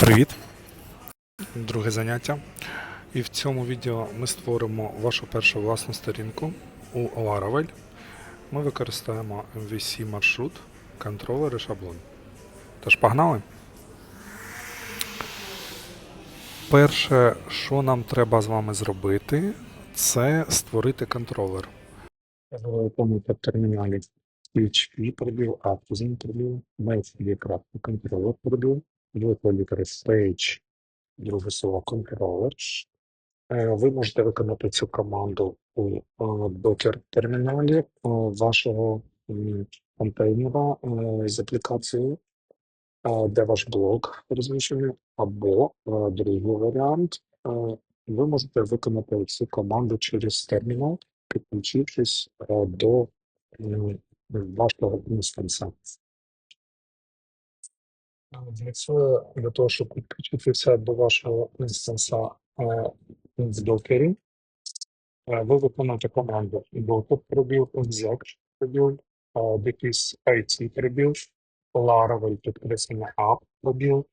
Привіт! Друге заняття. І в цьому відео ми створимо вашу першу власну сторінку у Laravel. Ми використаємо MVC маршрут, контролер і шаблон. Тож погнали. Перше, що нам треба з вами зробити, це створити контролер. В терміналі PHP пробіл, Artisan пробіл, Mail крапка контролер пробіл, великої літери Page, друге слово. Е, Ви можете виконати цю команду у е, Docker терміналі е, вашого контейнера е, з аплікацією, де ваш блок розміщений, або другий варіант. Ви можете виконати цю команду через термінал, підключившись до вашого інстанса. Е, Для того, щоб підключитися до вашого інстанса е, в докері, е, ви виконуєте команду docker пробіл, exec пробіл, е, якийсь IT пробіл, Laravel підкреслення app пробіл,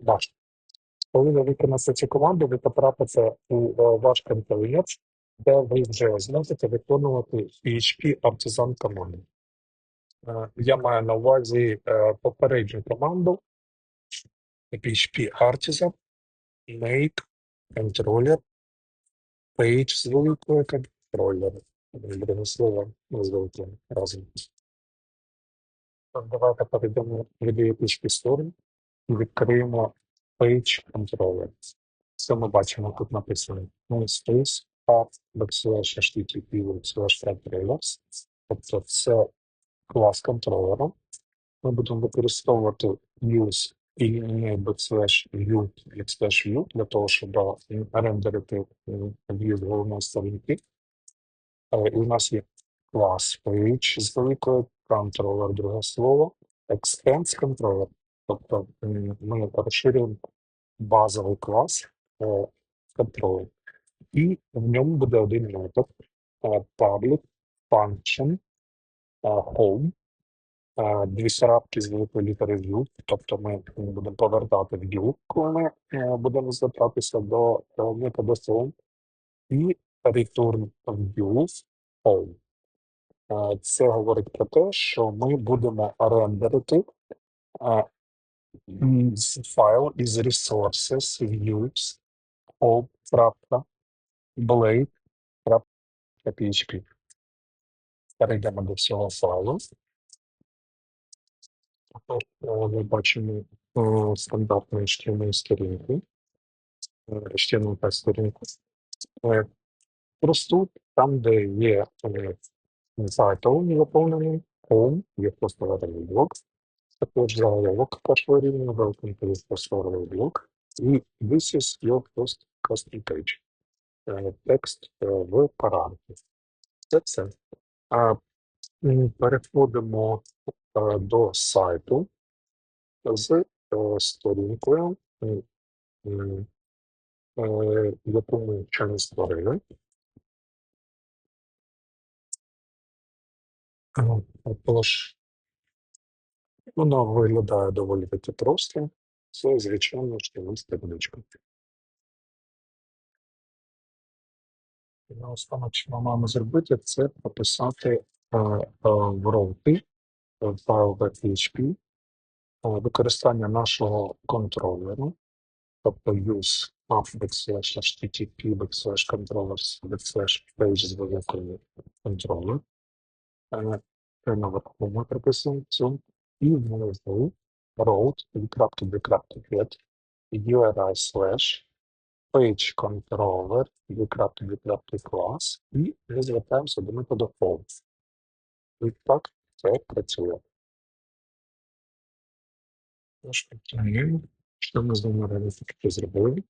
dash. Коли ви виконаєте цю команду, ви потрапите у е, ваш контейнер, де ви вже зможете виконувати PHP Artisan команду. Е, Я маю на увазі е, попередню команду PHP Artisan, make, controller, page з великою контролер. Друге слово назвати разом. Давайте перейдемо в PHP Store і відкриємо page controller. Це ми бачимо тут написано namespace, path, backslash http, backslash controllers. Тобто це клас контролера. Ми будемо використовувати use і backslash view, backslash view для того, щоб е, рендерити е, view з головної сторінки. Е, І у нас є клас page з великою, контролер, друге слово, extends controller. Тобто ми розширюємо базовий клас е, контролер. І в ньому буде один метод е, public function е, home е, дві шарапки з великої літери view, тобто ми будемо повертати view, коли ми е, будемо звертатися до методу і return view home. Е, Це говорить про те, що ми будемо рендерити з файл із resources views home.blade.php. Перейдемо до всього файлу. Тепер, е, Ми бачимо е, стандартну HTML сторінку, HTML сторінку. Е, Просту, там, де є title заповнений, home, є просторовий блок, також заголовок першого рівня, welcome to this просторовий блок, і this is your first custom page. Текст в параметрі. Це все. Переходимо до сайту з е, сторінкою, е, яку ми ще не створили. Е, Тож, вона виглядає доволі таки просто. Це, звичайно, HTML сторіночка. І Наостанок, що ми маємо зробити, це прописати е, е, в роути файл PHP е, використання нашого контролеру, тобто use app backslash http backslash controllers backslash page з великою контролер. Е, Це наверху ми прописуємо цю. І внизу route від крапки до крапки get URI slash page controller від крапки до крапки class і ми звертаємося до методу home. І так це працює. Що ми з вами таке зробили?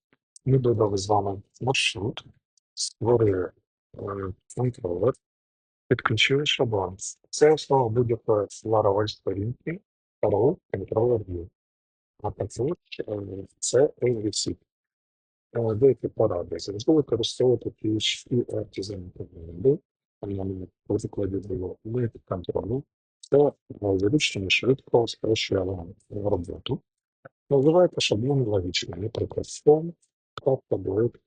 Ми додали з вами маршрут, створили е, контролер, підключили шаблон. Це основа будь-якої Laravel сторінки Row Controller View. А також е, це MVC. Е, Деякі поради. Завжди використовувати PHP Artisan було ми контролю. Це і швидко спрощує роботу. Називайте шаблон логічно, наприклад, фон, кнопка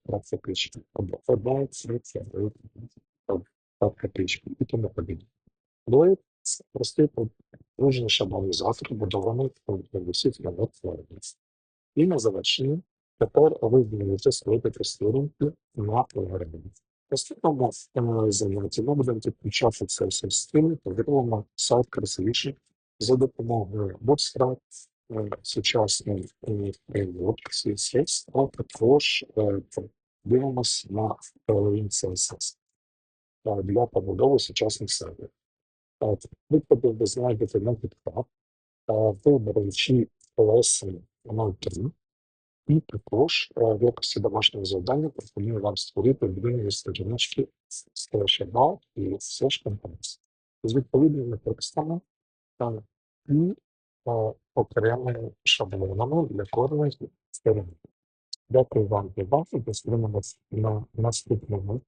кнопка пічки, або одна цифра, кнопка пічки і тому подібне. Блок – це простий потужний шаблонізатор, будований висить на платформі. І на завершенні тепер ви змінюєте свої сторінки на програмі. Наступному е, занятті ми будемо підключати це все стиль, зробимо сайт красивіший за допомогою Bootstrap, е, сучасний е, фреймворк CSS, а також е, дивимося на CSS е, для побудови сучасних серверів. Ви подивитися знайдете на GitHub, е, виберучи 03, і також е, в якості домашнього завдання пропоную вам створити дві сторіночки з About і Slash Components з відповідними текстами та і е, окремими шаблонами для кожної сторінки. Дякую вам за увагу. Зустрінемось на наступному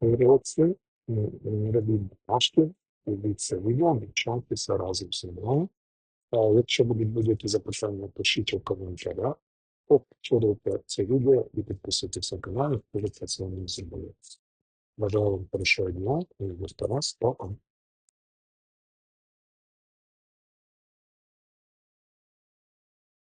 уроці. Робіть домашки, дивіться відео, навчайтеся разом зі мною. Якщо будуть будь-які запитання, пишіть у коментарях. Повторюйте це відео і підписуйтесь на канал, ви це не зробили. Бажаю вам хорошого дня і до вас. Па-па.